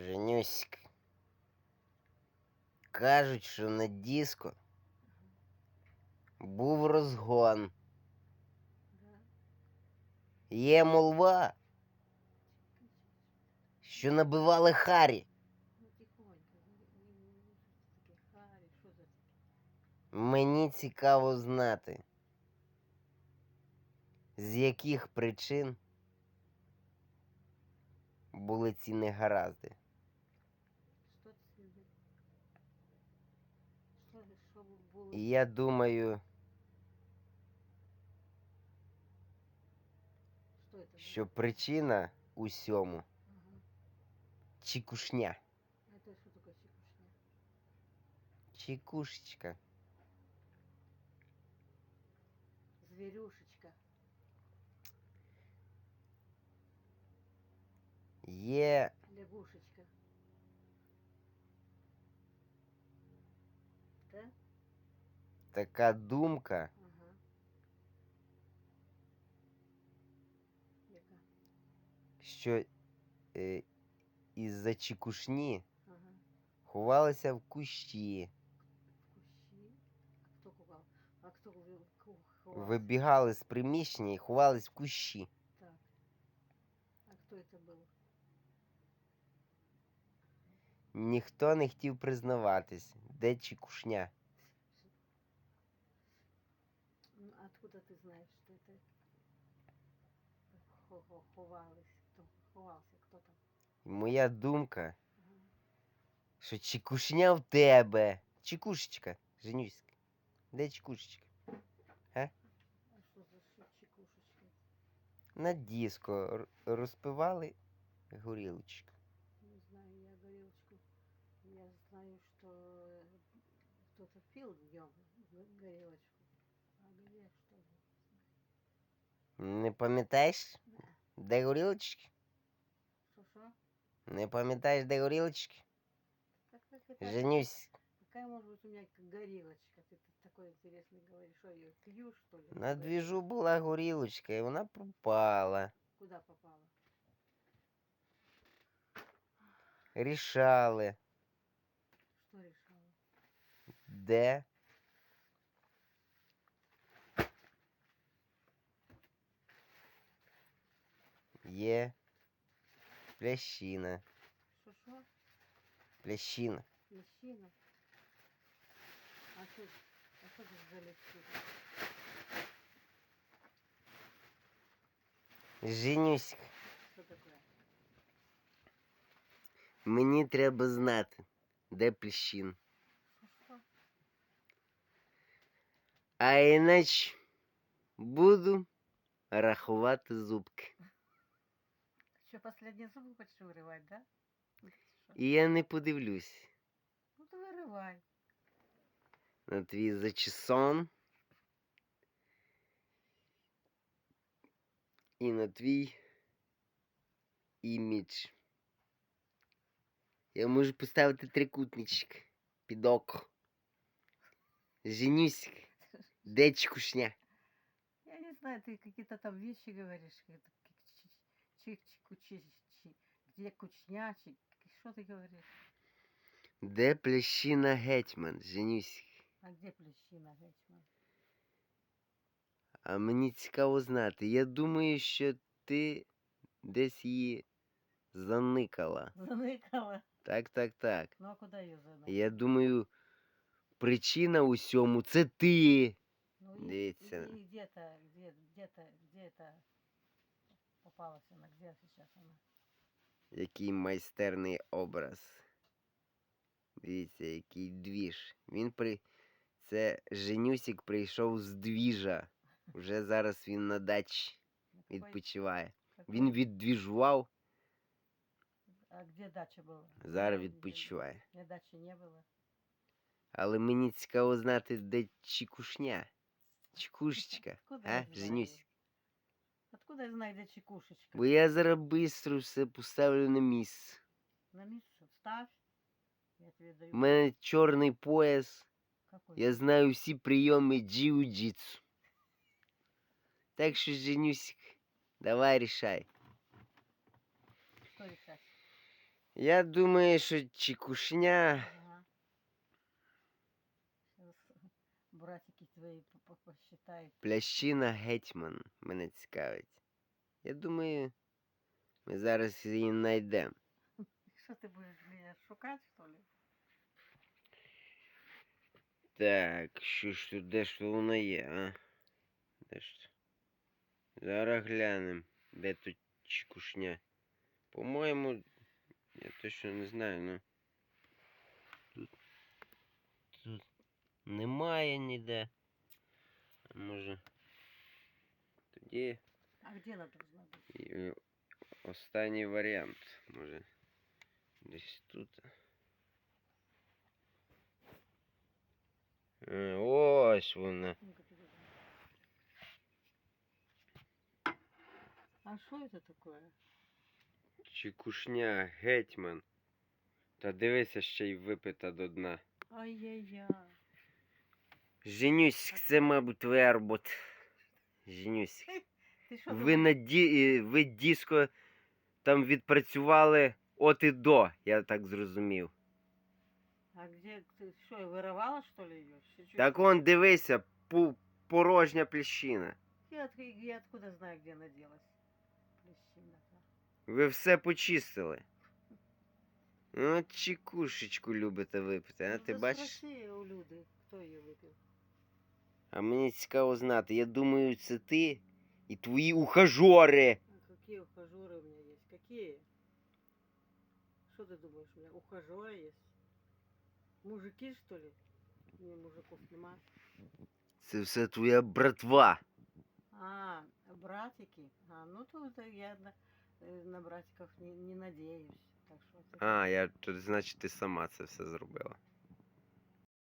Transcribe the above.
Женюськ. Кажуть, що на диско був розгон. Є молва, що набивали Харі. Мені цікаво знати, з яких причин були ці негаразди. Що це? за- Що, що б було? І я думаю, Що це? що причина усьому чекушня? Чікушечка. Звірюшечка. Є Лягушечка. Така думка, Ага. Яка? що е, із-за чікушні Ага. ховалися в кущі, В кущі. А хто ховав? А хто ховав? вибігали з приміщення і ховались в кущі. Так. А хто це був? Ніхто не хотів признаватись, де чікушня. Ну, а откуда ты знаешь, что это хо- хо- ховались? Кто ховался? Кто там? І моя думка, Ага. що чікушня в тебе. Чікушечка, Женюська. Де чікушечка? А что за ши- чекушечка? На диско р- розпивали горілочку. Не знаю, я горелочку. Я знаю, что э, кто-то пил днем горелочку. Не пам'ятаєш, Да. де горілочки? Что-что? Не пам'ятаєш, де горілочки? Так, как это? Женюсь, Какая может быть у меня как горелочка? Ты, тут такой интересный говоришь. Что, ее пью, что ли? на Горелочку? двіжу була горілочка, і вона пропала. Куда попала? Рішали, Что решала? де є плящина. Что-что? Плящина. Мужчина? А что, а что тут за лещина? Женюська, Что такое? мені треба знати, де плящин. Что-что? А іначе буду рахувати зубки. Что, последний зуб хочешь вырывать, да? Ну, ты шо? І я не подивлюсь Ну ты вырывай. на твій зачесон і на твій імідж. Я можу поставити трикутничок під око. Женюсь, де чкушня? Я не знаю, ты какие-то там вещи говоришь. какие-то ки- чи- чи- чи- кучи- чи- Где кучнячий? Что ты говоришь? Де плящина гетьман? Женюсь. А где плещина, Гетьман? А мені цікаво знати. Я думаю, що ти десь її заникала. Заныкала. Так, так, так. Ну а куда ее заныкала? Я думаю, причина усьому це ти. Ну, и- Дивіться. и где-то, где, где-то, где это попалась она, где сейчас она? Який майстерний образ. Дивіться, який двіж. Він при. Це Женюсік прийшов з двіжа. Вже зараз він на дачі відпочиває. Він віддвіжував, А где дача была? зараз відпочиває. Где дачи не было. Але мені цікаво знати, де чікушня. Чекушечка. А? Женюсь. Откуда знаю, чекушечка? Бо я зараз бистро все поставлю на місце. На место ставь. Я тебе даю. У мене чорний пояс. Какой? Я знаю всі прийоми джиу-джитсу. Так що, Женюсик, давай рішай. Что решать? Я думаю, що чекушня. Братики твои по- по- Плящина гетьман мене цікавить. Я думаю, ми зараз її знайдемо. Что ты будешь меня шукать, что ли? Так, що ж тут, де ж вона є, а? Де ж? Зараз глянем, де тут чекушня. По-моєму, я точно не знаю, ну. Тут, немає ніде. Може. Тоді А где она должна і, е, останній варіант. Може. Десь тут. Е, ось вона. А что это такое? Чекушня, гетьман. Та дивися ще й випита до дна. Ай-яй-яй. Женюсь, це, мабуть, твоя робота. Женюсь. Ты что Ви на ді... е, ви диско там відпрацювали от і до, я так зрозумів. А где ты что, я воровала, что ли, ее? Так он дивися, пу... порожня пліщина. Я, от- я откуда знаю, где она делась? Плещина-то. Ви все почистили. От чекушечку любите випити, а Ну, ти да бачиш? спроси у Люды, кто ее выпил. А мені цікаво знати. Я думаю, це ти і твої ухажори. А какие ухажеры у меня есть? Какие? Что ты думаешь, у меня ухажеры есть? Мужики, что ли? Не, мужиков нема. Це все твоя братва. А, братики? А, ну то это я на, э, на братиков не, не надеюсь. Так что это- А, я тут, значить, ти сама це все зробила.